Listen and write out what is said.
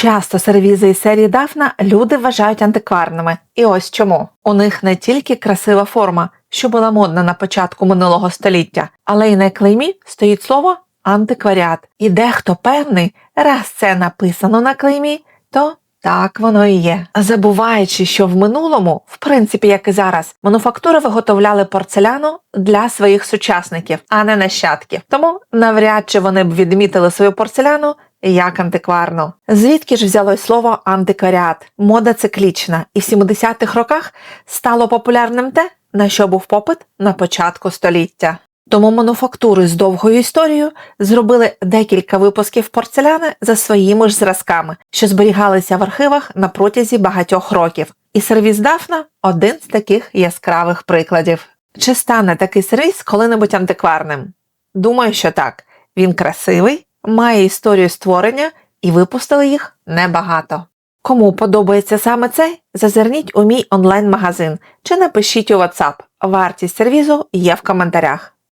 Часто сервізи із серії Дафна люди вважають антикварними. І ось чому. У них не тільки красива форма, що була модна на початку минулого століття, але й на клеймі стоїть слово антикваріат. І дехто певний, раз це написано на клеймі, то так воно і є. Забуваючи, що в минулому, в принципі, як і зараз, мануфактури виготовляли порцеляну для своїх сучасників, а не нащадків. Тому навряд чи вони б відмітили свою порцеляну як антикварну. Звідки ж взялось слово антикваріат? Мода циклічна, і в 70-х роках стало популярним те, на що був попит на початку століття. Тому мануфактури з довгою історією зробили декілька випусків порцеляни за своїми ж зразками, що зберігалися в архівах на протязі багатьох років. І сервіс Дафна один з таких яскравих прикладів. Чи стане такий сервіс коли-небудь антикварним? Думаю, що так. Він красивий, має історію створення і випустили їх небагато. Кому подобається саме це, зазирніть у мій онлайн-магазин чи напишіть у WhatsApp. Вартість сервізу є в коментарях.